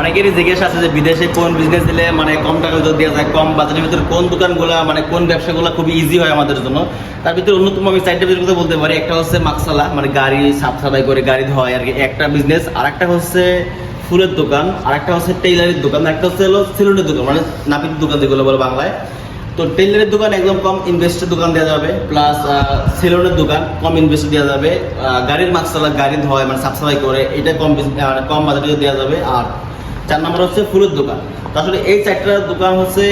অনেকেরই জিজ্ঞেস আছে যে বিদেশে কোন বিজনেস দিলে মানে কম টাকা ভিতর দেওয়া যায়, কম বাজারের ভিতরে কোন দোকানগুলো মানে কোন ব্যবসাগুলো খুবই ইজি হয় আমাদের জন্য। তার ভিতরে অন্যতম আমি চারটা বিজনেস কথা বলতে পারি। একটা হচ্ছে মাকসালা মানে গাড়ি সাফ সাফাই করে গাড়ি ধোয় আর কি, একটা বিজনেস আর একটা হচ্ছে ফুলের দোকান আর একটা হচ্ছে টেইলারের দোকান একটা হচ্ছে হলো সেলুনের দোকান মানে নাপিত দোকান যেগুলো বলে বাংলায়। তো টেইলারের দোকান একদম কম ইনভেস্টের দোকান দেওয়া যাবে প্লাস সেলুনের দোকান কম ইনভেস্টে দেওয়া যাবে। গাড়ির মাকসালা, গাড়ি ধোয় মানে সাফ সাফাই করে, এটা কম মানে কম বাজারে দেওয়া যাবে। আর চার নম্বর হচ্ছে ফুলের দোকান। তো আসলে এই চারটা দোকান হচ্ছে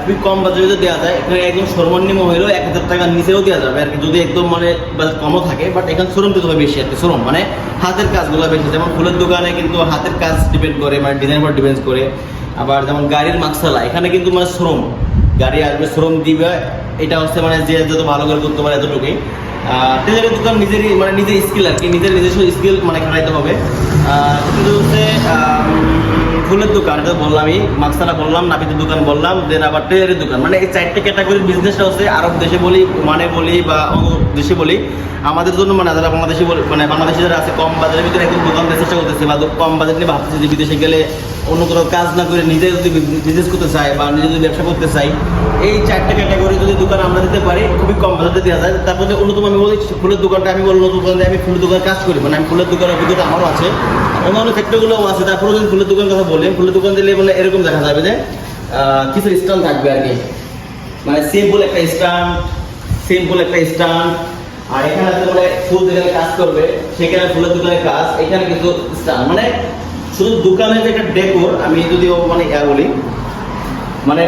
খুবই কম যদি দেওয়া যায়। এখানে একদম সর্বনিম্ন হলেও এক হাজার টাকার নিচেও দেওয়া যাবে আর কি, যদি একদম মানে বাজার কমও থাকে বাট এখানে শ্রম হবে বেশি আর কি শ্রম মানে হাতের কাজগুলো বেশি, যেমন ফুলের দোকানে কিন্তু হাতের কাজ ডিপেন্ড করে মানে ডিজাইনের উপর ডিপেন্ড করে। আবার যেমন গাড়ির মাকসালা, এখানে কিন্তু মানে শ্রম গাড়ি আসবে শ্রম দিবে, এটা হচ্ছে মানে যে যত ভালো করে করতে পারে এতটুকুই। টেলারের দোকান নিজেরই মানে নিজের স্কিল আর কি, নিজের নিজস্ব স্কিল মানে খাটাইতে হবে। কিন্তু হচ্ছে ফুলের দোকান, এটা মাকসারা বললাম, নাপিতের দোকান বললাম দেন আবার টেলারের দোকান। মানে এই চারটে ক্যাটাগরির বিজনেসটা হচ্ছে আরব দেশে বলি মানে বলি বা অঙ্গ দেশে বলি, আমাদের জন্য মানে যারা বাংলাদেশি বলি মানে বাংলাদেশি যারা আছে, কম বাজারের ভিতরে একদম দোকান দেওয়ার চেষ্টা করতেছে বা কম বাজার নিয়ে ভাবতেছে যে বিদেশে গেলে অন্য কোনো কাজ না করে নিজে যদি বিজনেস করতে চাই বা নিজে যদি ব্যবসা করতে চাই এই চারটে ক্যাটাগরি যদি দোকান আমরা দিতে পারি, খুবই কম বাজারে দেওয়া যায়। তারপরে অন্যতম আমি বলি ফুলের দোকানটা। আমি বলল দোকানে আমি ফুলের দোকানে কাজ করি। মানে আমি ফুলের দোকানের অভিজ্ঞতা আমারও আছে। অন্যান্য সেক্টরগুলোও আছে। তারপরে যদি ফুলের দোকান কথা বলি, ফুলের দোকান দিলে মানে এরকম দেখা যাবে যে কিছু স্ট্যান্ড থাকবে আর কি। মানে সিম্পল একটা স্ট্যান্ড সিম্পল একটা স্ট্যান্ড আর এখানে ফুল যেখানে কাজ করবে, সেখানে ফুলের দোকানে কাজ। এখানে কিন্তু মানে শুধু দোকানের একটা ডেকোর আমি যদি ও মানে ইয়া বলি মানে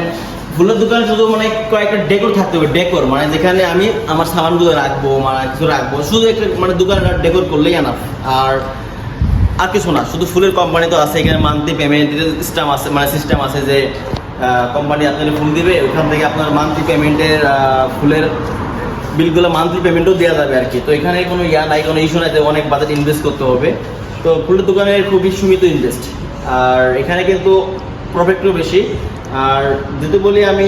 ফুলের দোকানে শুধু মানে কয়েকটা ডেকোর থাকতে হবে ডেকোর মানে যেখানে আমি আমার সামানগুলো রাখব মানে কিছু রাখব, শুধু একটা মানে দোকানে ডেকোর করলেই আনা আর আর কিছু না, শুধু ফুলের কোম্পানি তো আছে, এখানে মান্থলি পেমেন্টের সিস্টেম আছে মানে সিস্টেম আছে যে কোম্পানি আপনাকে ফুল দিবে, ওখান থেকে আপনার মান্থলি পেমেন্টের ফুলের বিলগুলো মান্থলি পেমেন্টও দেওয়া যাবে আর কি। তো এখানে কোনো ইয়া নাই, কোনো ইস্যু নাই যে অনেক বাজেট ইনভেস্ট করতে হবে। তো ফুলের দোকানে খুবই সীমিত ইনভেস্ট আর এখানে কিন্তু প্রফিটও বেশি। আর যদি বলি আমি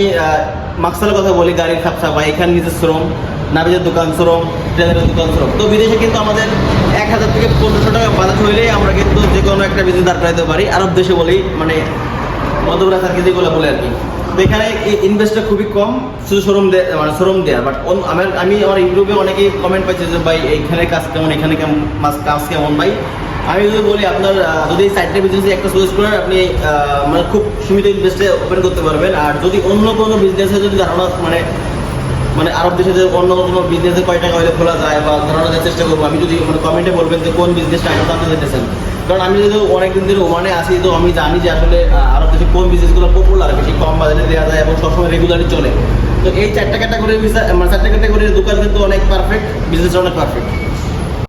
মাকসালের কথা বলি, গাড়ির খাপ সাফাই এখানে নিজের শ্রম নাবিজের দোকান শ্রম ট্রেলারের দোকান শ্রম তো বিদেশে কিন্তু আমাদের এক হাজার থেকে পনেরোশো টাকা বাজেট হইলেই আমরা কিন্তু যে কোনো একটা বিজনেস দাঁড় করাইতে পারি। আরব দেশে বলি মানে মধ্যপ্রাচ আর কি যেগুলো বলে আর কি। তো এখানে ইনভেস্টটা খুবই কম, শুধু শোরুম দেয় মানে শোরুম দেওয়ার বাট আমার, আমি আমার ইউটিউবে অনেকেই কমেন্ট পাইছে যে, ভাই, এইখানে কাজ কেমন? এখানে কেমন কাজ কেমন ভাই? আমি যদি বলি আপনার যদি এই সাইডটা বিজনেস একটা চুজ করেন, আপনি মানে খুব সীমিত ইনভেস্টে ওপেন করতে পারবেন। আর যদি অন্য কোনো বিজনেসে যদি ধারণা মানে মানে আরব দেশে অন্য কোনো বিজনেসে কয় টাকা হলে খোলা যায় বা ধারণা দেওয়ার চেষ্টা করব, আমি যদি মানে কমেন্টে বলবেন যে কোন বিজনেসটা আগে জানতে চাইতেছেন কারণ আমি যদি অনেকদিন ধরে ওমানে আসি তো আমি জানি যে আসলে আরব দেশে কোন বিজনেসগুলো পপুলার বেশি কম বাজারে দেওয়া যায় এবং সবসময় রেগুলারই চলে। তো এই চারটা ক্যাটাগরির মানে চারটা ক্যাটাগরির দোকান কিন্তু অনেক পারফেক্ট বিজনেস অনেক পারফেক্ট